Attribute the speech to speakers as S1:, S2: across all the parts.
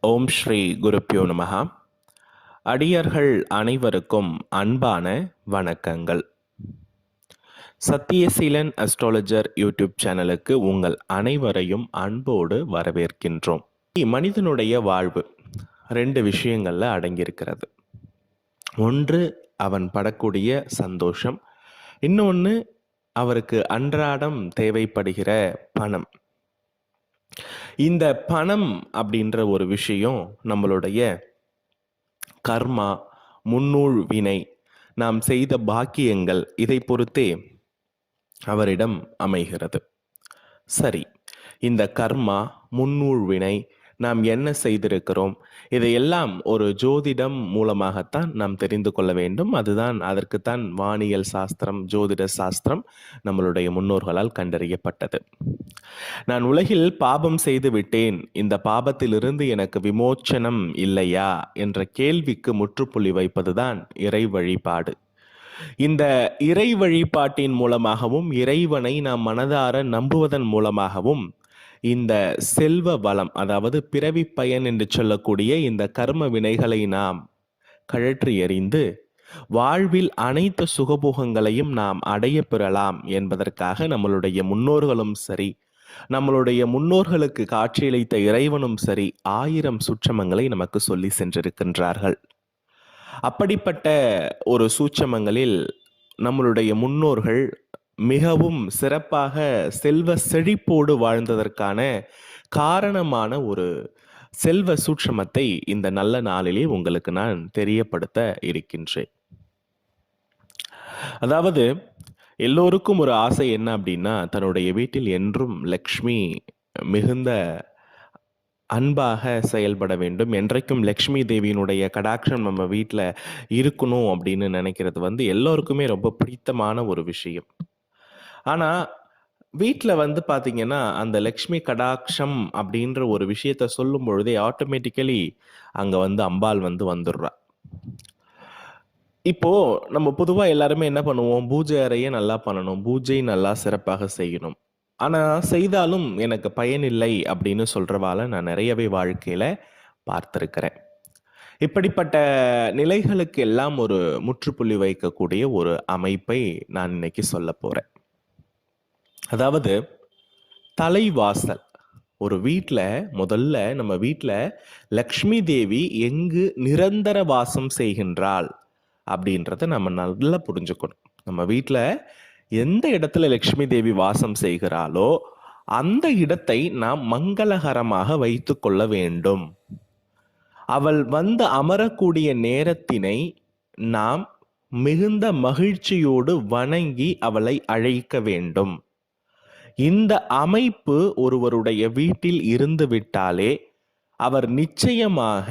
S1: ஓம் ஸ்ரீ குருப்பியோ நமகா அடியர்கள் அனைவருக்கும் அன்பான வணக்கங்கள். சத்தியசீலன் அஸ்ட்ராலஜர் யூடியூப் சேனலுக்கு உங்கள் அனைவரையும் அன்போடு வரவேற்கின்றோம். மனிதனுடைய வாழ்வு ரெண்டு விஷயங்களில் அடங்கியிருக்கிறது. ஒன்று அவன் படக்கூடிய சந்தோஷம். இன்னொன்று அவருக்கு அன்றாடம் தேவைப்படுகிற பணம். இந்த பணம் அப்படின்ற ஒரு விஷயம் நம்மளுடைய கர்மா முன்னூல் வினை நாம் செய்த பாக்கியங்கள் இதை பொறுத்தே அவரிடம் அமைகிறது. சரி இந்த கர்மா முன்னூழ்வினை நாம் என்ன செய்திருக்கிறோம்? இதையெல்லாம் ஒரு ஜோதிடம் மூலமாகத்தான் நாம் தெரிந்து கொள்ள வேண்டும். அதுதான் அதற்குத்தான் வானியல் சாஸ்திரம் ஜோதிட சாஸ்திரம் நம்மளுடைய முன்னோர்களால் கண்டறியப்பட்டது. நான் உலகில் பாபம் செய்து விட்டேன். இந்த பாபத்திலிருந்து எனக்கு விமோச்சனம் இல்லையா? என்ற கேள்விக்கு முற்றுப்புள்ளி வைப்பதுதான் இறை வழிபாடு. இந்த இறை வழிபாட்டின் மூலமாகவும் இறைவனை நாம் மனதார நம்புவதன் மூலமாகவும் இந்த செல்வ வளம் அதாவது பிறவி பயன் என்று சொல்லக்கூடிய இந்த கர்ம வினைகளை நாம் கழற்றி எறிந்து வாழ்வில் அனைத்து சுகபோகங்களையும் நாம் அடைய பெறலாம் என்பதற்காக நம்மளுடைய முன்னோர்களும் சரி நம்மளுடைய முன்னோர்களுக்கு காட்சியளித்த இறைவனும் சரி ஆயிரம் சுற்றமங்களை நமக்கு சொல்லி சென்றிருக்கின்றார்கள். அப்படிப்பட்ட ஒரு சூட்சமங்களில் நம்மளுடைய முன்னோர்கள் மிகவும் சிறப்பாக செல்வ செழிப்போடு வாழ்ந்ததற்கான காரணமான ஒரு செல்வ சூட்சமத்தை இந்த நல்ல நாளிலே உங்களுக்கு நான் தெரியப்படுத்த இருக்கின்றேன். அதாவது எல்லோருக்கும் ஒரு ஆசை என்ன அப்படின்னா தன்னுடைய வீட்டில் என்றும் லக்ஷ்மி மிகுந்த அன்பாக செயல்பட வேண்டும். என்றைக்கும் லக்ஷ்மி தேவியினுடைய கடாட்சம் நம்ம வீட்டில் இருக்கணும் அப்படின்னு நினைக்கிறது வந்து எல்லோருக்குமே ரொம்ப பிடித்தமான ஒரு விஷயம். ஆனால் வீட்டில் வந்து பார்த்தீங்கன்னா அந்த லக்ஷ்மி கடாட்சம் அப்படின்ற ஒரு விஷயத்த சொல்லும் பொழுதே ஆட்டோமேட்டிக்கலி அங்கே வந்து அம்பாள் வந்து வந்துடுறா. இப்போ நம்ம பொதுவாக எல்லாருமே என்ன பண்ணுவோம்? பூஜை அறையை நல்லா பண்ணணும். பூஜை நல்லா சிறப்பாக செய்யணும். ஆனால் செய்தாலும் எனக்கு பயனில்லை அப்படின்னு சொல்கிறவால நான் நிறையவே வாழ்க்கையில் பார்த்துருக்கிறேன். இப்படிப்பட்ட நிலைகளுக்கு எல்லாம் ஒரு முற்றுப்புள்ளி வைக்கக்கூடிய ஒரு அமைப்பை நான் இன்னைக்கு சொல்ல போகிறேன் அதாவது தலைவாசல். ஒரு வீட்டில் முதல்ல நம்ம வீட்டில் லக்ஷ்மி தேவி எங்கு நிரந்தர வாசம் செய்கின்றாள் அப்படின்றத நம்ம நல்லா புரிஞ்சுக்கணும். நம்ம வீட்டில் எந்த இடத்துல லக்ஷ்மி தேவி வாசம் செய்கிறாளோ அந்த இடத்தை நாம் மங்களகரமாக வைத்து கொள்ள வேண்டும். அவள் வந்து அமரக்கூடிய நேரத்தினை நாம் மிகுந்த மகிழ்ச்சியோடு வணங்கி அவளை அழைக்க வேண்டும். இந்த அமைப்பு ஒருவருடைய வீட்டில் இருந்து விட்டாலே அவர் நிச்சயமாக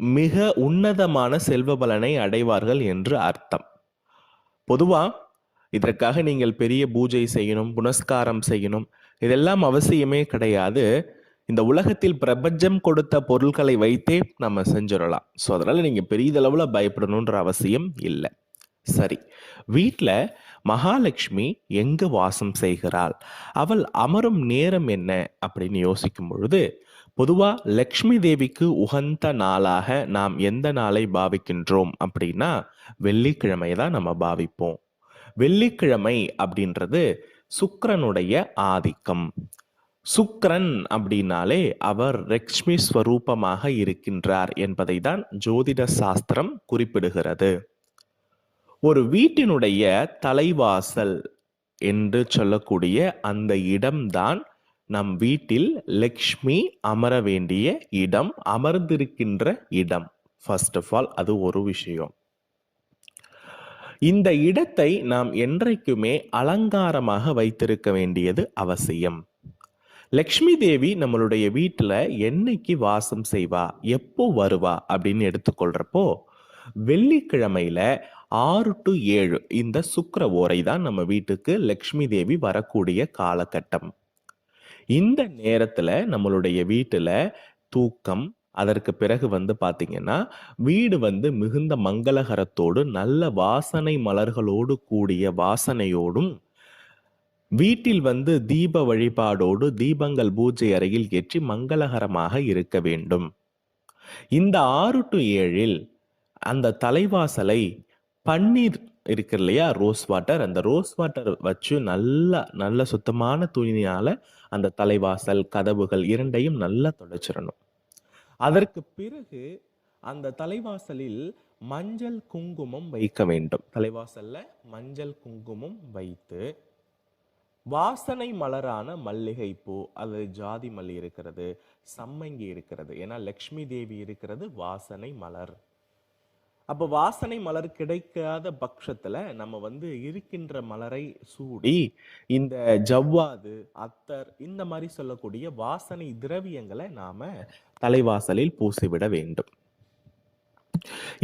S1: மிக உன்னதமான செல்வ பலனை அடைவார்கள் என்று அர்த்தம். பொதுவா இதற்காக நீங்கள் பெரிய பூஜை செய்யணும் புனஸ்காரம் செய்யணும் இதெல்லாம் அவசியமே கிடையாது. இந்த உலகத்தில் பிரபஞ்சம் கொடுத்த பொருட்களை வைத்தே நம்ம செஞ்சிடலாம். ஸோ அதனால் நீங்கள் பெரியதளவில் பயப்படணுன்ற அவசியம் இல்லை. சரி. வீட்டில் மகாலட்சுமி எங்கு வாசம் செய்கிறாள்? அவள் அமரும் நேரம் என்ன? அப்படின்னு யோசிக்கும் பொழுது பொதுவாக லக்ஷ்மி தேவிக்கு உகந்த நாளாக நாம் எந்த நாளை பாவிக்கின்றோம் அப்படின்னா வெள்ளிக்கிழமை தான் நம்ம பாவிப்போம். வெள்ளிக்கிழமை அப்படின்றது சுக்கரனுடைய ஆதிக்கம். சுக்கரன் அப்படின்னாலே அவர் லக்ஷ்மி ஸ்வரூபமாக இருக்கின்றார் என்பதை தான் ஜோதிட சாஸ்திரம் குறிப்பிடுகிறது. ஒரு வீட்டினுடைய தலைவாசல் என்று சொல்லக்கூடிய அந்த இடம்தான் நம் வீட்டில் லக்ஷ்மி அமர வேண்டிய இடம் அமர்ந்திருக்கின்ற இடம். ஃபர்ஸ்ட் ஆஃப் ஆல் அது ஒரு விஷயம். இந்த இடத்தை நாம் என்றைக்குமே அலங்காரமாக வைத்திருக்க வேண்டியது அவசியம். லக்ஷ்மி தேவி நம்மளுடைய வீட்டில் என்னைக்கு வாசம் செய்வா எப்போ வருவா அப்படின்னு எடுத்துக்கொள்றப்போ வெள்ளிக்கிழமையில ஆறு டு ஏழு இந்த சுக்கர ஓரை தான் நம்ம வீட்டுக்கு லக்ஷ்மி தேவி வரக்கூடிய காலகட்டம். இந்த நேரத்தில் நம்மளுடைய வீட்டில் தூக்கம் அதற்கு பிறகு வந்து பார்த்தீங்கன்னா வீடு வந்து மிகுந்த மங்களகரத்தோடு நல்ல வாசனை மலர்களோடு கூடிய வாசனையோடும் வீட்டில் வந்து தீப வழிபாடோடு தீபங்கள் பூஜை அறையில் ஏற்றி மங்களகரமாக இருக்க வேண்டும். இந்த ஆறு டு ஏழில் அந்த தலைவாசலை பன்னீர் இருக்கு இல்லையா? Rose water. அந்த ரோஸ் வாட்டர் வச்சு நல்லா நல்ல சுத்தமான துணியால அந்த தலைவாசல், கதவுகள் இரண்டையும் நல்லா தொடச்சிரணும். அதற்கு பிறகு அந்த தலைவாசலில் மஞ்சள், குங்குமம் வைக்க வேண்டும். தலைவாசல்ல மஞ்சள், குங்குமம் வைத்து, வாசனை மலரான மல்லிகைப்பூ அது ஜாதி மல்லி இருக்கிறது, சம்மங்கி இருக்கிறது. ஏன்னா லக்ஷ்மி தேவி இருக்கிறது வாசனை மலர். அப்போ வாசனை மலர் கிடைக்காத பட்சத்தில் நம்ம வந்து இருக்கின்ற மலரை சூடி, இந்த ஜவ்வாது, அத்தர் இந்த மாதிரி சொல்லக்கூடிய வாசனை திரவியங்களை நாம் தலைவாசலில் பூசிவிட வேண்டும்.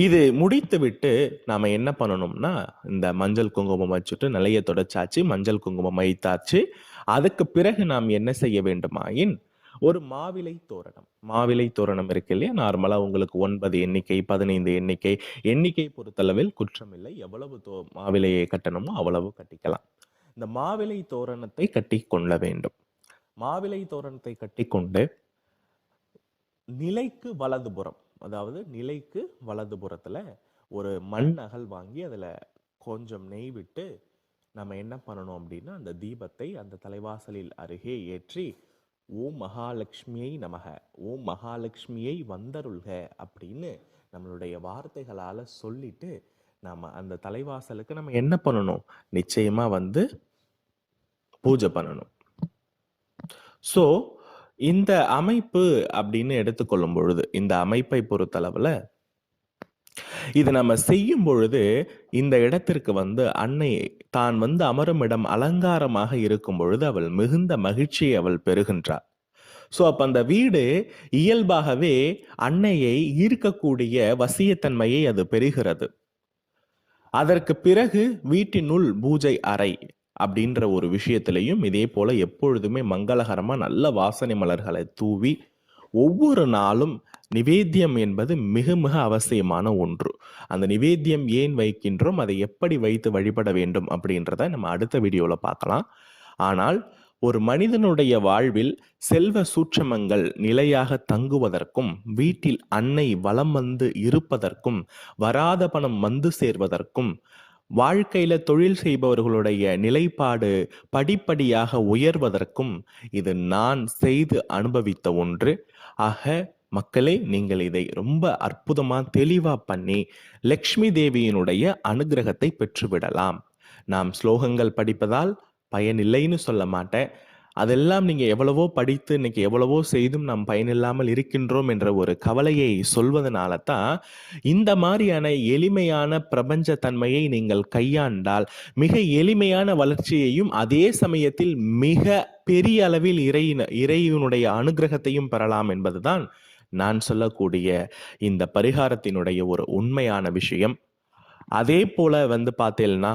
S1: இது முடித்துவிட்டு நாம என்ன பண்ணணும்னா, இந்த மஞ்சள், குங்குமம் வச்சுட்டு நிலைய தொடச்சாச்சு, மஞ்சள், குங்குமம் வைத்தாச்சு. அதுக்கு பிறகு நாம் என்ன செய்ய வேண்டுமாயின், ஒரு மாவிலை தோரணம். மாவிலை தோரணம் இருக்கு இல்லையா? நார்மலா உங்களுக்கு ஒன்பது எண்ணிக்கை, 15 எண்ணிக்கை, எண்ணிக்கை பொறுத்தளவில் குற்றமில்லை. எவ்வளவு தோ மாவிலையை கட்டணுமோ அவ்வளவு கட்டிக்கலாம். இந்த மாவிலை தோரணத்தை கட்டி கொள்ள வேண்டும். மாவிலை தோரணத்தை கட்டிக்கொண்டு நிலைக்கு வலதுபுறம், அதாவது நிலைக்கு வலதுபுறத்தில் ஒரு மண் அகல் வாங்கி அதுல கொஞ்சம் நெய் விட்டு, நம்ம என்ன பண்ணணும் அப்படின்னா, அந்த தீபத்தை அந்த தலைவாசலில் அருகே ஏற்றி, "ஓம் மகாலட்சுமியை நமக! ஓம் மகாலட்சுமியை வந்தருள்க" அப்படின்னு நம்மளுடைய வார்த்தைகளால் சொல்லிட்டு, நாம் அந்த தலைவாசலுக்கு நம்ம என்ன பண்ணணும்? நிச்சயமாக வந்து பூஜை பண்ணணும். ஸோ, இந்த அமைப்பு அப்படின்னு எடுத்துக்கொள்ளும் பொழுது, இந்த அமைப்பை பொறுத்தளவில் இது நம்ம செய்யும் பொழுது, இந்த இடத்திற்கு வந்து அன்னை தான் வந்து அமரும் இடம் அலங்காரமாக இருக்கும் பொழுது, அவள் மிகுந்த மகிழ்ச்சியை அவள் பெறுகின்றாள். ஸோ, அப்போ அந்த வீடு இயல்பாகவே அன்னையை ஈர்க்கக்கூடிய வசியத்தன்மையை அது பெறுகிறது. அதற்கு பிறகு வீட்டினுள் பூஜை அறை அப்படின்ற ஒரு விஷயத்திலையும் இதே போல எப்பொழுதுமே மங்களகரமாக நல்ல வாசனை மலர்களை தூவி, ஒவ்வொரு நாளும் நிவேத்தியம் என்பது மிக மிக அவசியமான ஒன்று. அந்த நிவேத்தியம் ஏன் வைக்கின்றோம்? அதை எப்படி வைத்து வழிபட வேண்டும்? அப்படின்றத நம்ம அடுத்த வீடியோவில் பார்க்கலாம். ஆனால், ஒரு மனிதனுடைய வாழ்வில் செல்வ சூட்சமங்கள் நிலையாக தங்குவதற்கும், வீட்டில் அன்னை வலம் வந்து இருப்பதற்கும், வராத பணம் வந்து சேர்வதற்கும், வாழ்க்கையில தொழில் செய்பவர்களுடைய நிலைப்பாடு படிப்படியாக உயர்வதற்கும், இது நான் செய்து அனுபவித்த ஒன்று. ஆக, மக்களே நீங்கள் இதை ரொம்ப அற்புதமா, தெளிவா பண்ணி, லக்ஷ்மி தேவியினுடைய அனுக்கிரகத்தை பெற்றுவிடலாம். நாம் ஸ்லோகங்கள் படிப்பதால் பயனில்லைன்னு சொல்ல மாட்டேன். அதெல்லாம் நீங்க எவ்வளவோ படித்து, இன்னைக்கு எவ்வளவோ செய்தும் நாம் பயனில்லாமல் இருக்கின்றோம் என்ற ஒரு கவலையை சொல்வதனால தான், இந்த மாதிரியான எளிமையான பிரபஞ்ச தன்மையை நீங்கள் கையாண்டால், மிக எளிமையான வளர்ச்சியையும், அதே சமயத்தில் மிக பெரிய அளவில் இறையின இறைவனுடைய அனுகிரகத்தையும் பெறலாம் என்பதுதான் நான் சொல்லக்கூடிய இந்த பரிகாரத்தினுடைய ஒரு உண்மையான விஷயம். அதே போல வந்து பார்த்தேல்னா,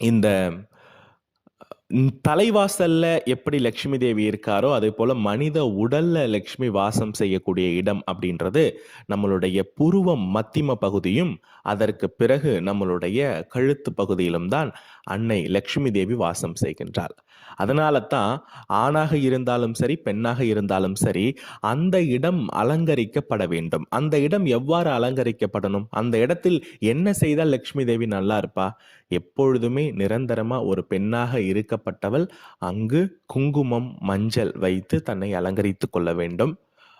S1: இந்த தலைவாசல்ல எப்படி லக்ஷ்மி தேவி இருக்காரோ, அதேபோல மனித உடல்ல லக்ஷ்மி வாசம் செய்யக்கூடிய இடம் அப்படின்றது, நம்மளுடைய புருவம் மத்திம பகுதியும், அதற்கு பிறகு நம்மளுடைய கழுத்து பகுதியிலும் தான் அன்னை லக்ஷ்மி தேவி வாசம் செய்கின்றாள். அதனால தான் ஆணாக இருந்தாலும் சரி, பெண்ணாக இருந்தாலும் சரி, அந்த இடம் அலங்கரிக்கப்பட வேண்டும். அந்த இடம் எவ்வாறு அலங்கரிக்கப்படணும்? அந்த இடத்தில் என்ன செய்தால் லக்ஷ்மி தேவி நல்லா இருப்பா? எப்பொழுதுமே நிரந்தரமா ஒரு பெண்ணாக இருக்கப்பட்டவள், அங்கு குங்குமம், மஞ்சள் வைத்து தன்னை அலங்கரித்து கொள்ள வேண்டும்.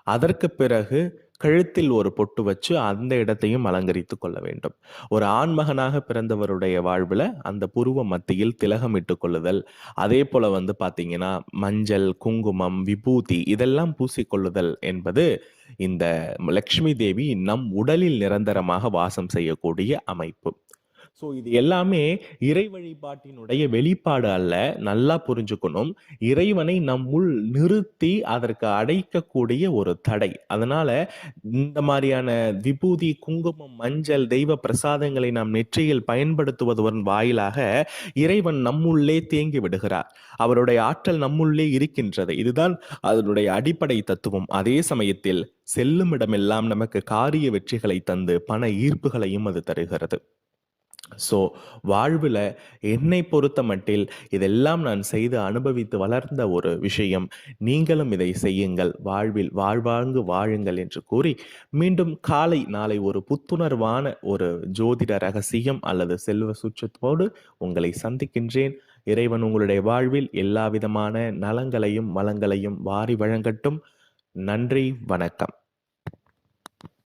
S1: அதற்கு பிறகு கழுத்தில் ஒரு பொட்டு வச்சு அந்த இடத்தையும் அலங்கரித்துக் கொள்ள வேண்டும். ஒரு ஆண்மகனாக பிறந்தவருடைய வாழ்வில் அந்த புருவ மத்தியில் திலகமிட்டு கொள்ளுதல், அதேபோல வந்து பார்த்தீங்கன்னா, மஞ்சள், குங்குமம், விபூதி இதெல்லாம் பூசிக்கொள்ளுதல் என்பது, இந்த லக்ஷ்மி தேவி நம் உடலில் நிரந்தரமாக வாசம் செய்யக்கூடிய அமைப்பு. ஸோ, இது எல்லாமே இறை வழிபாட்டினுடைய வெளிப்பாடு அல்ல. நல்லா புரிஞ்சுக்கணும். இறைவனை நம்முள் நிறுத்தி அதற்கு அடைக்கக்கூடிய ஒரு தடை. அதனால இந்த மாதிரியான விபூதி, குங்குமம், மஞ்சள், தெய்வ பிரசாதங்களை நாம் நெற்றியில் பயன்படுத்துவதன் வாயிலாக, இறைவன் நம்முள்ளே தேங்கி விடுகிறார். அவருடைய ஆற்றல் நம்முள்ளே இருக்கின்றது. இதுதான் அதனுடைய அடிப்படை தத்துவம். அதே சமயத்தில் செல்லும் இடமெல்லாம் நமக்கு காரிய வெற்றிகளை தந்து, பண ஈர்ப்புகளையும் அது தருகிறது. ஸோ வாழ்வில் என்னை பொறுத்தமட்டில் இதெல்லாம் நான் செய்து அனுபவித்து வளர்ந்த ஒரு விஷயம். நீங்களும் இதை செய்யுங்கள். வாழ்வில் வாழ்வாங்கு வாழுங்கள் என்று கூறி, மீண்டும் காலை நாளை ஒரு புத்துணர்வான ஒரு ஜோதிட ரகசியம் அல்லது செல்வ சுற்றத்தோடு உங்களை சந்திக்கின்றேன். இறைவன் உங்களுடைய வாழ்வில் எல்லா விதமான நலங்களையும், வளங்களையும் வாரி வழங்கட்டும். நன்றி, வணக்கம்.